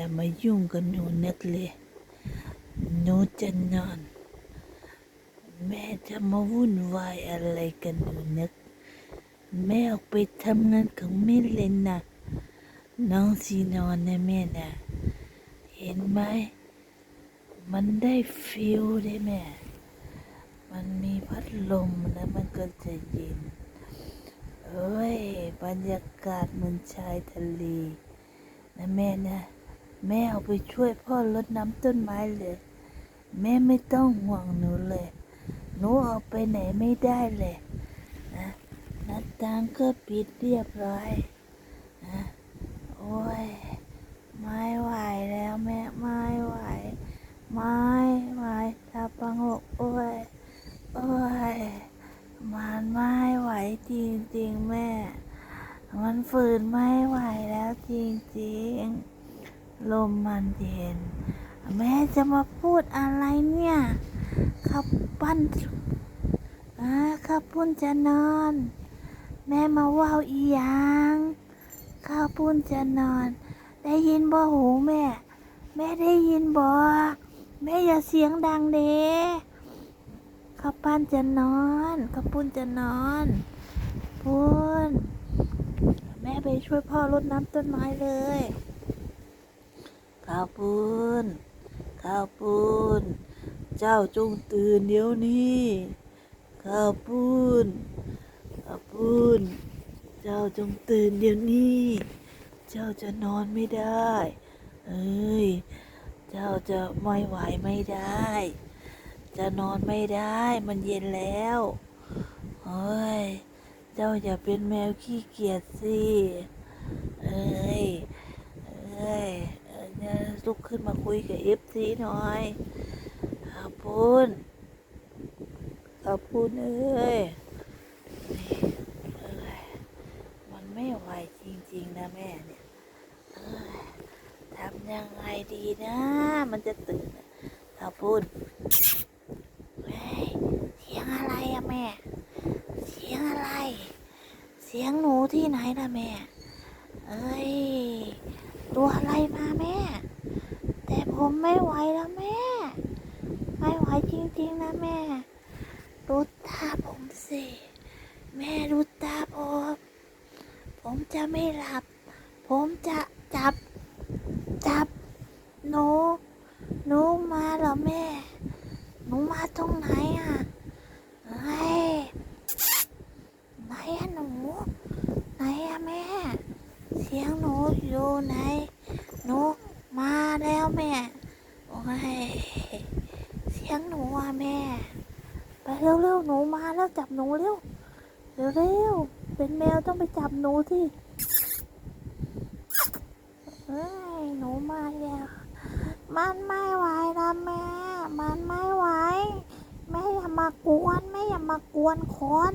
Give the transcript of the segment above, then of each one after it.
อย่ามายุ่งกับหนูนักเลยหนูจะนอน แม่จะมาวุ่นวายอะไรกันหนูนัก แม่ออกไปทำงานของแม่เลยนะน้องสีนอนนะแม่นะเห็นไหม มันได้ฟิลได้แม่ มันมีพัดลมแล้วมันก็จะเย็นเอ้ย บรรยากาศเหมือนชายทะเลนะแม่นะ แม่เอาไปช่วยพ่อรดน้ำต้นไม้เลย แม่ไม่ต้องห่วงหนูเลย หนูออกไปไหนไม่ได้เลยนะน้าต่างก็ปิดเรียบร้อยนะโอ้ยไม่ไหวแล้วแม่ไม่ไหวไม่ไหวตาปังหกโอ้ยโอ้ยมันไม่ไหวจริงๆแม่ มันฝืนไม่ไหวแล้วจริงๆ ลมมันเย็น แม่จะมาพูดอะไรเนี่ยขับปั้นอาขับปุ้นจะนอน แม่มาว่าวอีหยังข้าวปุ้นจะนอน ได้ยินบ่หูแม่ แม่ได้ยินบ่แม่อย่าเสียงดังเด้ข้าวปั้นจะนอนข้าวปุ้นจะนอนปุ้นแม่ไปช่วยพ่อรดน้ำต้นไม้เลย ข้าวปุ้น ข้าวปุ้น เจ้าจงตื่นเดี๋ยวนี้ ข้าวปุ้น ข้าวปุ้น เจ้าจงตื่นเดี๋ยวนี้ เจ้าจะนอนไม่ได้ เอ้ย เจ้าจะไม่ไหวไม่ได้ จะนอนไม่ได้ มันเย็นแล้วเฮ้ย เจ้าอย่าเป็นแมวขี้เกียจสิ เอ้ย เอ้ยเอ้ยเนี่ย ลุกขึ้นมาคุยกับเอฟซีหน่อยขอบคุณขอบคุณเอ้ยมันไม่ไหวจริง ๆ นะแม่เนี่ยทำยังไงดีนะ มันจะตื่นขอบคุณเฮ้ยเสียงอะไรอะแม่ เสียงอะไร เสียงหนูที่ไหนล่ะแม่ เอ้ย ตัวอะไรมาแม่ ผมไม่ไหวแล้วแม่ ไม่ไหวจริงๆนะแม่ดูตาผมสิแม่ดูตาผม ผมจะไม่หลับ ผมจะจับ จับหนูหนูมาเหรอแม่หนูมาตรงไหนอะเฮ้ไหนอะหนูไหนอะแม่ เสียงหนูอยู่ไหนหนูมาแล้วแม่ โอ้ยเสียงหนูอะแม่ ไปเร็วๆหนูมาแล้วจับหนูเร็วเร็วๆเป็นแมวต้องไปจับหนูที่หนูมาแล้วมันไม่ไหวละแม่ มันไม่ไหวแม่อย่ามากวนแม่อย่ามากวนคน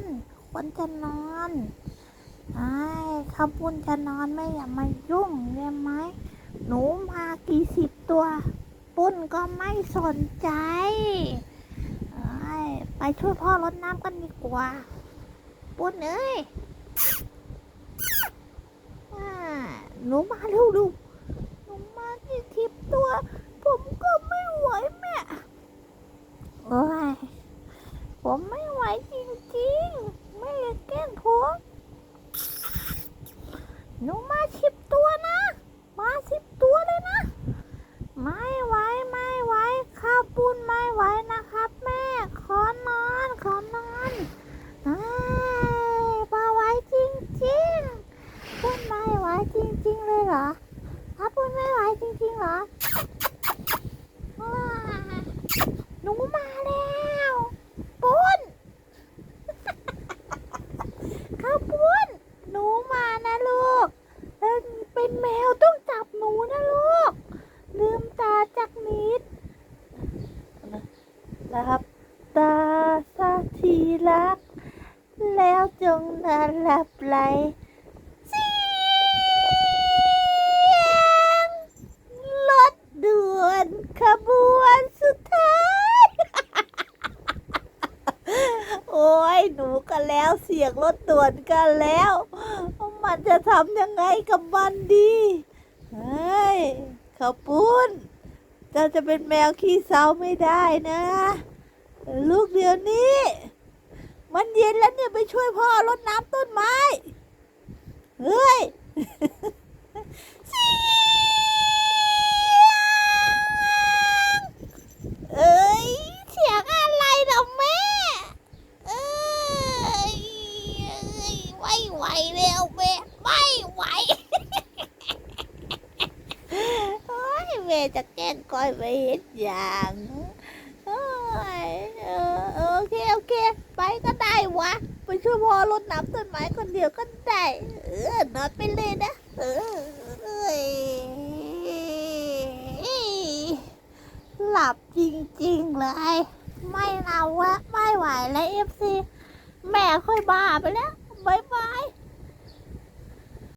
คนจะนอนไอ้ข้าวปุ้นจะนอนแม่อย่ามายุ่งได้ไหมหนูมากี่สิบตัว ปุ้นก็ไม่สนใจ ไปช่วยพ่อรดน้ำกันดีกว่า ปุ้นเอ้ยหนูมาเร็วดูหนูมากี่สิบตัว ผมก็ไม่ไหวแม่โอ้ยผมไม่ไหวจริงๆ ไม่อยากแกล้งผมหนูมาสิบตัวนะ มาสิบตัวเลยนะ ไม่ไหวไม่ไหวข้าวปุ้นไม่ไหวนะครับ แม่ ขอนอน ขอนอนเอ้ยมาไหวจริงๆปุ้นไม่ไหวจริงๆเลยเหรอข้าวปุ้นไม่ไหวจริงๆ เหรอว้าหนูมาแล้วปุ้นข้าวปุ้นหนูมานะลูกเอ้ยเป็นแมวต้องจับหนูนะลูกลืมตาจากนิดหลับตาสักทีรัก แล้วจงนอนหลับไหลเสียงรถด่วน ขบวนสุดท้าย โอ้ยหนูกันแล้วเสียงรถด่วนกันแล้ว มันจะทำยังไงกับมันดีเฮ้ยข้าวปุ้นเจ้าจะเป็นแมวขี้เศร้าไม่ได้นะ ลูกเดี๋ยวนี้ มันเย็นแล้วเนี่ยไปช่วยพ่อรดน้ำต้นไม้ เฮ้ย เอ้ย เสียงอะไรล่ะแม่ เอ้ยเอ้ย ไม่ไหวแล้วแม่ไม่ไหวโอ้ยแม่จะแกล้งก้อยไปเห็นอย่างโอ้ยเออเออโอเคโอเค ไปก็ได้วะไปช่วยพ่อรดน้ำต้นไม้คนเดียวก็ได้เออนอนไปเลยนะเออหลับจริงๆเลย ไม่เอาวะไม่ไหวแล้วเอฟซีแม่ค่อยบ้าไปแล้ว บายบาย